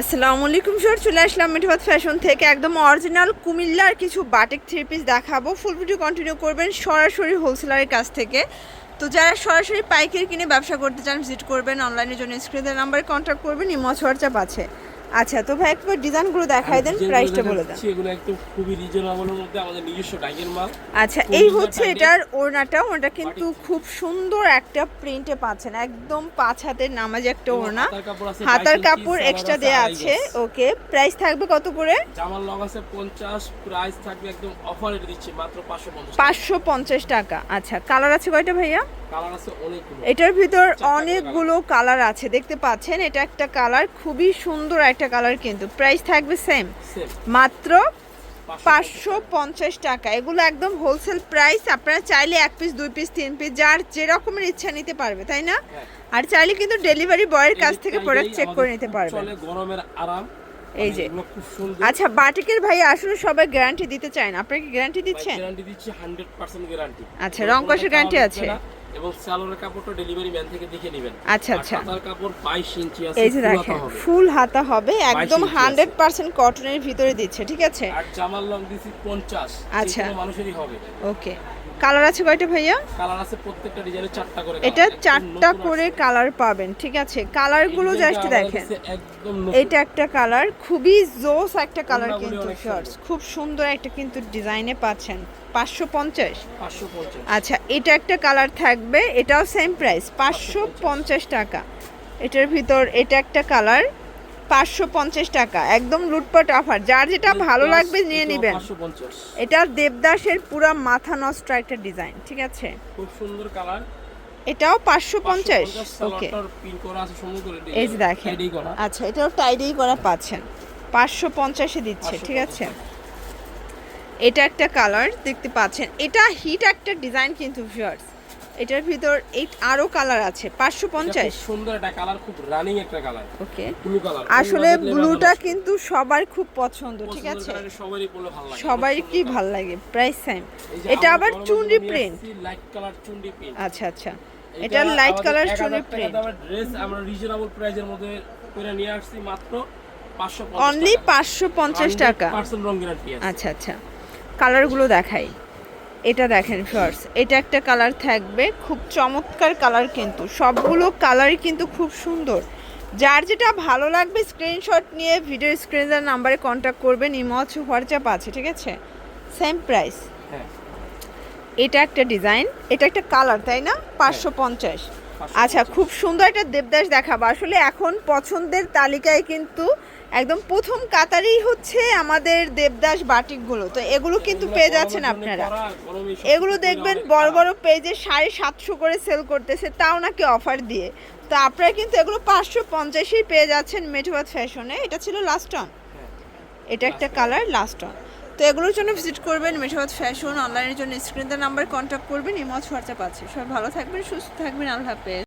আসসালামু আলাইকুম স্যার চলে আসলাম মিঠবাদ ফ্যাশন থেকে। একদম অরিজিনাল কুমিল্লার কিছু বাটিক থ্রি পিস দেখাবো। ফুল ভিডিও কন্টিনিউ করবেন সরাসরি হোলসেলারের কাছ থেকে। তো যারা সরাসরি পাইকারি কিনে ব্যবসা করতে চান ভিজিট করবেন অনলাইনের জন্য। স্ক্রিনের নাম্বারে কন্ট্যাক্ট করবেন, ইমো হোয়াটসঅ্যাপ আছে। আচ্ছা তো ভাই একবার ডিজাইনগুলো দেখাই দেন প্রাইসটা বলে দেন। এগুলো একদম খুবই রিজনেবলের মধ্যে আমাদের নিজস্ব ডাইগের মাল। আচ্ছা এই হচ্ছে এটার ওড়নাটা ওটা কিন্তু খুব সুন্দর একটা প্রিন্টে পাচ্ছেন একদম পাঁচ হাতের নামাজ একটা ওড়না। হাতার কাপড় আছে হাতার 22 কাপড় ইঞ্চি, এক্সট্রা দেয়া আছে ওকে প্রাইস থাকবে কত করে? জামার লং আছে 50 প্রাইস থাকবে একদম অফার দিচ্ছি মাত্র 550 পাঁচশো পঞ্চাশ টাকা আচ্ছা কালার আছে কয়টা ভাইয়া? এটার ভিতর অনেকগুলো কালার আছে দেখতে পাচ্ছেন এটা একটা কালার খুবই সুন্দর একটা কালার কিন্তু। প্রাইস থাকবে সেম মাত্র পাঁচশো পঞ্চাশ টাকা। এগুলো একদম হোলসেল প্রাইস আপনারা চাইলে এক পিস দুই পিস তিন পিস যার যে রকমের ইচ্ছা নিতে পারবে তাই না? হ্যাঁ। আর চাইলে কিন্তু ডেলিভারি বয়ের কাছ থেকে প্রোডাক্ট চেক করে নিতে পারবেন। চলে গরমের আরাম। এই মানে যে। আচ্ছা বাটিকের ভাই আসলে সবাই গ্যারান্টি দিতে চায় না। আপনারা কি গ্যারান্টি দিচ্ছেন? গ্যারান্টি দিচ্ছি 100% গ্যারান্টি আচ্ছা, রং কষের guarantee আছে? এবং সালোয়ারের কাপড়টা ডেলিভারি ম্যান থেকে দেখে নেবেন। আচ্ছা, আচ্ছা। হাতার কাপড় 22 ইঞ্চি আছে এই যে ফুল হাতা দেখেন হবে। ফুল হাতা হবে একদম ইঞ্চি আছে। হান্ড্রেড পার্সেন্ট কটনের ভিতরে দিচ্ছে ঠিক আছে? আর জামার লং দিছি 50 আচ্ছা। মানুষেরই হবে। ওকে। কালার আছে কয়টা ভাইয়া? কালার আছে প্রত্যেকটা ডিজাইনে চারটা করে এটা চারটা করে কালার পাবেন ঠিক আছে? কালারগুলো জাস্ট দেখেন। এটা একটা কালার খুবই জোস একটা কালার কিন্তু শর্টস খুব সুন্দর একটা কিন্তু ডিজাইনে পাচ্ছেন। পাঁচশো পঞ্চাশ। 550 আচ্ছা এটা একটা কালার থাকবে এটাও সেম প্রাইস পাঁচশো পঞ্চাশ টাকা। এটার ভিতর এটা একটা কালার পাঁচশো পঞ্চাশ টাকা একদম লুটপাট অফার যার যেটা ভালো লাগবে নিয়ে নেবেন। এটা দেবদাসের পুরা মাথা নষ্ট একটা ডিজাইন ঠিক আছে? খুব সুন্দর কালার। এটাও পাঁচশো পঞ্চাশ ওকে এই যে দেখেন। আচ্ছা এটাও টাইডেই করা পাচ্ছেন। পাঁচশো পঞ্চাশে দিচ্ছে ঠিক আছে? এটা একটা কালার দেখতে পাচ্ছেন। এটা হিট একটা ডিজাইন কিন্তু ভিউয়ার্স এটার ভিতর এই আরও কালার আছে পাঁচশো এটা পঞ্চাশ খুব সুন্দর একটা কালার খুব রানিং একটা কালার ওকে ব্লু কালার আসলে ব্লুটা কিন্তু সবার খুব পছন্দ ঠিক আছে? সবারই ভালো লাগে সবাই কি ভালো লাগে? প্রাইস সেম এটা আবার চুনরি প্রিন্ট লাইট কালার চুনরি প্রিন্ট আচ্ছা আচ্ছা। এটা লাইট কালার চুনরি প্রিন্ট ড্রেস আমরা রিজনেবল প্রাইসের মধ্যে করে নিয়ে আসছি মাত্র 550 অনলি পাঁচশো পঞ্চাশ টাকা। পার্সেন্ট রং গ্যারান্টি আছে। আচ্ছা আচ্ছা। কালারগুলো দেখাই। এটা দেখেন শর্টস এটা একটা কালার থাকবে খুব চমৎকার কালার কিন্তু। সবগুলো কালারই কিন্তু খুব সুন্দর। যার যেটা ভালো লাগবে স্ক্রিনশট নিয়ে ভিডিও স্ক্রিনের নাম্বারে কন্ট্যাক্ট করবেন। ইমচ হোয়াটসঅ্যাপ আছে ঠিক আছে? সেম প্রাইস হ্যাঁ। এটা একটা ডিজাইন এটা একটা কালার তাই না? পাঁচশো পঞ্চাশ। আচ্ছা খুব সুন্দর একটা দেবদাস দেখাবো। আসলে এখন পছন্দের তালিকায় কিন্তু একদম প্রথম কাতারেই হচ্ছে আমাদের দেবদাস বাটিকগুলো। তো এগুলো কিন্তু পেয়ে যাচ্ছেন আপনারা। এগুলো দেখবেন বড় বড় পেজে সাড়ে সাতশো করে সেল করতেছে তাও নাকি অফার দিয়ে। তো আপনারা কিন্তু এগুলো পাঁচশো পঞ্চাশেই পেয়ে যাচ্ছেন মেঠোবাদ ফ্যাশনে এটা ছিল লাস্ট অন এটা একটা কালার লাস্ট অন তো এগুলোর জন্য ভিজিট করবেন মেশাবাদ ফ্যাশন অনলাইনের জন্য স্ক্রিনের নাম্বার কন্ট্যাক্ট করবেন ইমজ হোয়াটসঅ্যাপ আছে। সবাই ভালো থাকবেন, সুস্থ থাকবেন, আল্লাহ হাফেজ।